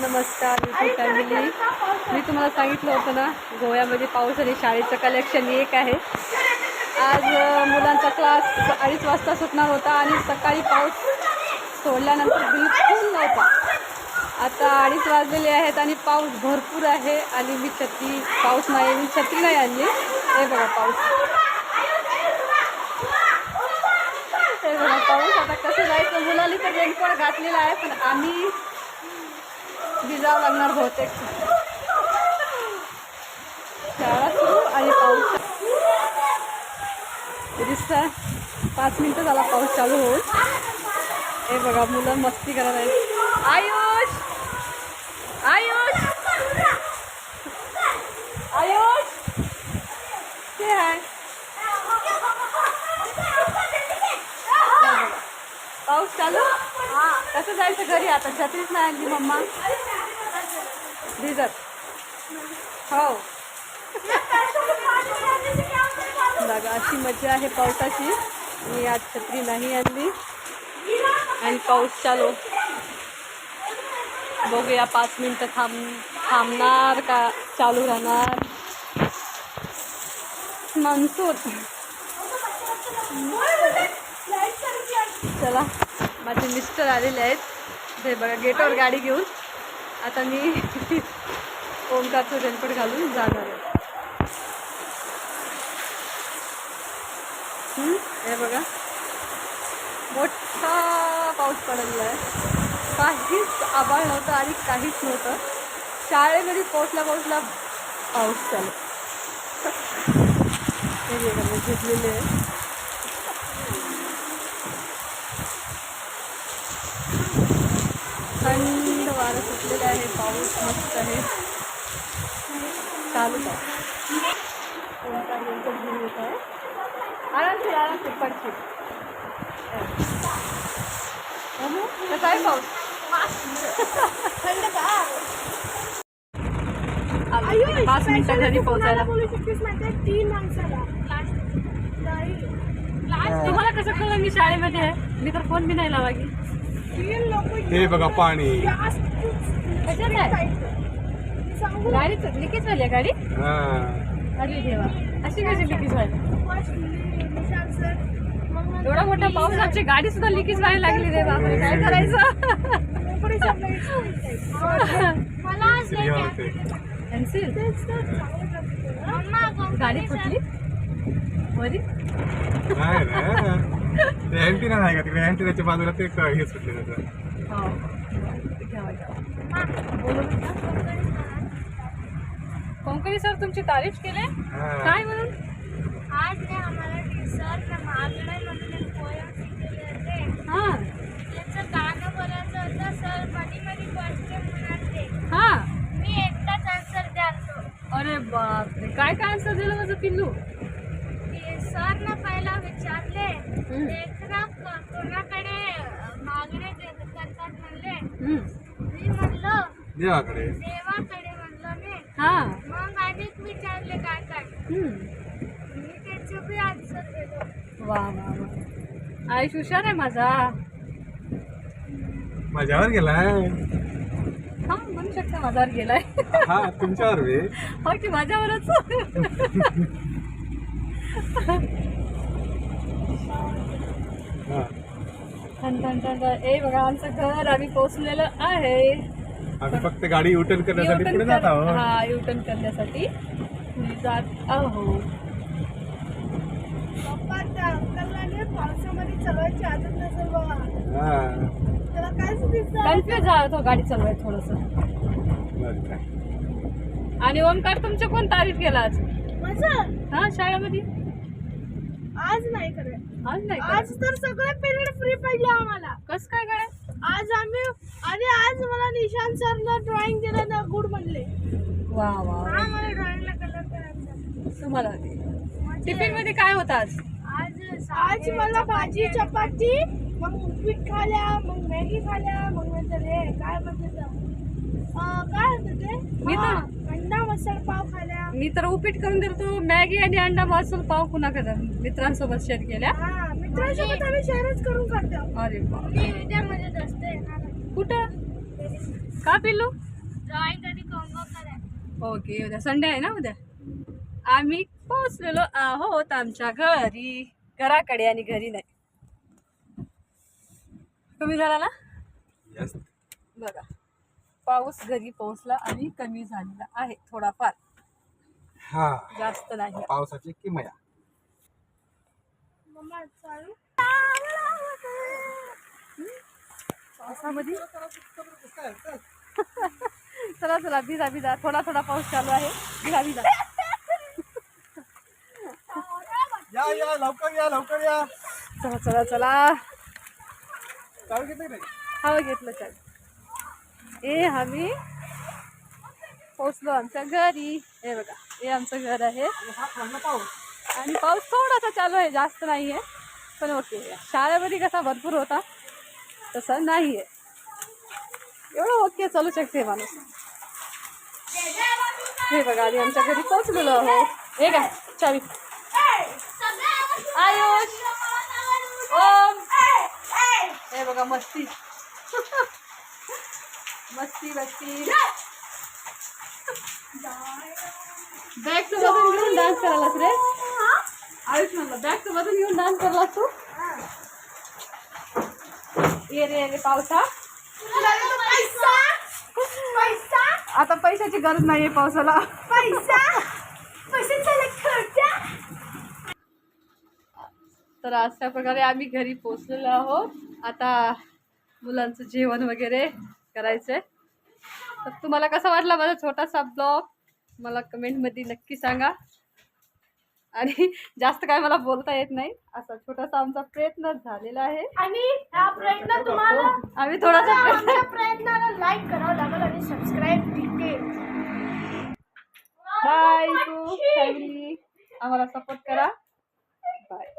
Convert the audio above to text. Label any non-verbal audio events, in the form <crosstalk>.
नमस्कार मी फॅमिली मी तुम्हाला सांगितलं होतं ना गोव्यामध्ये पाऊस आणि शाळेचं कलेक्शन एक आहे. आज मुलांचा क्लास अडीच वाजता सुटणार होता आणि सकाळी पाऊस सोडल्यानंतर बिलकुल नव्हता. आता अडीच वाजलेले आहेत आणि पाऊस भरपूर आहे. आणि मी छत्री. पाऊस नाही मी छत्री नाही आणली. हे बघा पाऊस. हे बघा पाऊस आता कसं जायचं? मुलांनी तर रेनकोट घातलेला आहे पण आम्ही भिजावं लागणार बहुतेक. शाळा सुरू आणि पाऊस दिसतं पाच मिनटं झाला पाऊस चालू होऊन. हे बघा मुलं मस्ती करत आहेत. आयुष! आयुष! आयुष! ते आहे पाऊस चालू? कसं जायचं घरी आता. छत्रीच नाही आणली मम्मा. भिजत हो. बघा अशी मजा आहे पावसाची. मी आज छत्री नाही आणली. आणि पाऊस चालू. बघूया पाच मिनटं थांब थांबणार का? चालू राहणार. मनसूर चला माझे मिस्टर आलेले आहेत. हे बघा गेटवर गाडी घेऊन. आता मी <laughs> ओमकारचं रेनकोट घालून जाणार आहे. हे बघा. मोठा पाऊस पडलेला आहे. काहीच आभाळ नव्हतं आणि काहीच नव्हतं. शाळेमध्ये पोचला पोचला पाऊस चालू हे बघा मी घेतलेले आहे थंड वारं सुटलेलं आहे पाऊस मस्त आहे. चालू आहे. आरामशीर आरामशीर पडशील कसा आहे. पाऊस. पाच मिनिटं घरी पोहोचायला. तीन माणसाला. तुम्हाला कसं कळलं मी शाळेमध्ये आहे? मी तर फोन बी नाही लावा की तीन लोक हे बघा पाणी. कशात आहे सांगू? गाडी लिकेज झाली आहे गाडी? हा. अरे देवा. अशी कशी लिकेज मग एवढा मोठा पाऊस आमची गाडी सुद्धा लिकेज व्हायला लागली रे बापरे. काय करायचं. पेन्सिल गाडी फुटली? नाही अँटिना का तिकडे? अँटिनाच्या बाजूला ते हे सुटले त्याचं हो. कोणकणी सर तुमची तारीफ केले. काय म्हणून? आज ते आम्हाला सर महागडे म्हणून एक पोयम शिकवले होते. हा. त्याचं गाणं बोलायचं होतं सरमध्ये मध्ये क्वेश्चन म्हणाले हा. मी एकटाच आन्सर अरे बापरे. काय काय आन्सर दिलं माझं पिल्लू? की सरनं पहिला विचारले. लेकरा कोणाकडे मागणे करतात म्हणले. मी म्हणलं देवाकडे. देवाकडे म्हणलं मी. हा. मग अनेक विचारले काय काय. मी त्याचे बी आन्सर दिलो वा वा वा. आयुष हुशार आहे माझा. माझ्यावर गेलाय. हा म्हणू शकता माझ्यावर गेलाय. हा तुमच्यावर हो की माझ्यावरच? <laughs> ए बघा आमचं घर आम्ही पोहोचलेलं आहे. आम्ही फक्त गाडी युटर्न करण्यासाठी पुढे जात कर- आहोत. हा युटर्न करण्यासाठी जात पावसामध्ये चालवायची आदत नसेल बाबा हा. त्याला कन्फ्युज तो गाडी चालवाय थोडस. बरं काय. आणि ओमकार तुमचे कोण तारीफ केला आज? माझं? हा शाळेमध्ये? आज नाही करे आज नाही? आज तर सगळे पिरियड फ्री पडले आम्हाला. कस काय काय आज आम्ही आणि आज मला निशांत सरनं ड्रॉइंग दिलं ना गुड म्हणले. वा वा. हा मला ड्रॉइंगला कलर करायचा. तुम्हाला टिफिनमध्ये काय होतं आज? आज आज मला भाजी चपाती मग उपीट खाल्या मग मॅगी खाल्या मग नंतर हे काय म्हणते ते? काय होतं ते? मी तर- हा, अंडा मसाला पाव खाल्या. मी तर उपीट करून दिलं तो मॅगी आणि अंडा मसूर पाव पुन्हा करा मित्रांसोबत शेअर केल्या. हा मित्रांसोबत आम्ही शेअरच करून करतो अरे बाप. मी असते कुठं? का पिल्लू? ड्रॉइंग आणि कॉम्बो करा ओके उद्या संडे आहे ना उद्या? आम्ही पोहोचलेलो आहोत आमच्या घरी. घराकडे आणि घरी नाही. कमी झाला ना? Yes. बघा. पाऊस घरी पोहोचला आणि कमी झालेला आहे थोडाफार. हा. जास्त नाही पावसाची किमया. मम्मा चालू. पावसामध्ये? चला चला भिजा भिजा. थोडा थोडा पाऊस चालू आहे. भिजा भिजा. या या लवकर या लवकर या. चला चला चला. हवं घेतलं चल ए आम्ही पोचलो आमच्या घरी. हे बघा हे आमचं घर आहे. पाऊस आणि पाऊस थोडासा चालू आहे जास्त नाही आहे पण ओके शाळेमध्ये कसा भरपूर होता तसा नाही आहे एवढं ओके चालू शकते माणूस. हे बघा आधी आमच्या घरी पोचलेलो आहोत. हे काय चावी. आयुष ओम. हे बघा मस्ती. मस्ती मस्ती. बॅगचं वजन घेऊन डान्स करायलास रे? आयुष म्हणलं बॅगचं वजन घेऊन डान्स करलास तू? ये रे ये रे पावसा. पैसा! पैसा! आता पैशाची गरज नाहीये पावसाला. पैसा! पैसे चले खर्चा! तर अशा प्रकारे आम्ही घरी पोचलेलो आहोत. आता मुलांचं जेवण वगैरे करायचंय. तर तुम्हाला कसा वाटला माझा छोटासा ब्लॉग मला कमेंटमध्ये नक्की सांगा. आणि जास्त काय मला बोलता येत नाही असा छोटासा आमचा प्रयत्न झालेला आहे. आणि हा प्रयत्न तुम्हाला आम्ही थोडासा प्रयत्न प्रयत्नाला लाईक करावं लागेल आणि सबस्क्राईब बाय टू फॅमिली आम्हाला सपोर्ट करा. बाय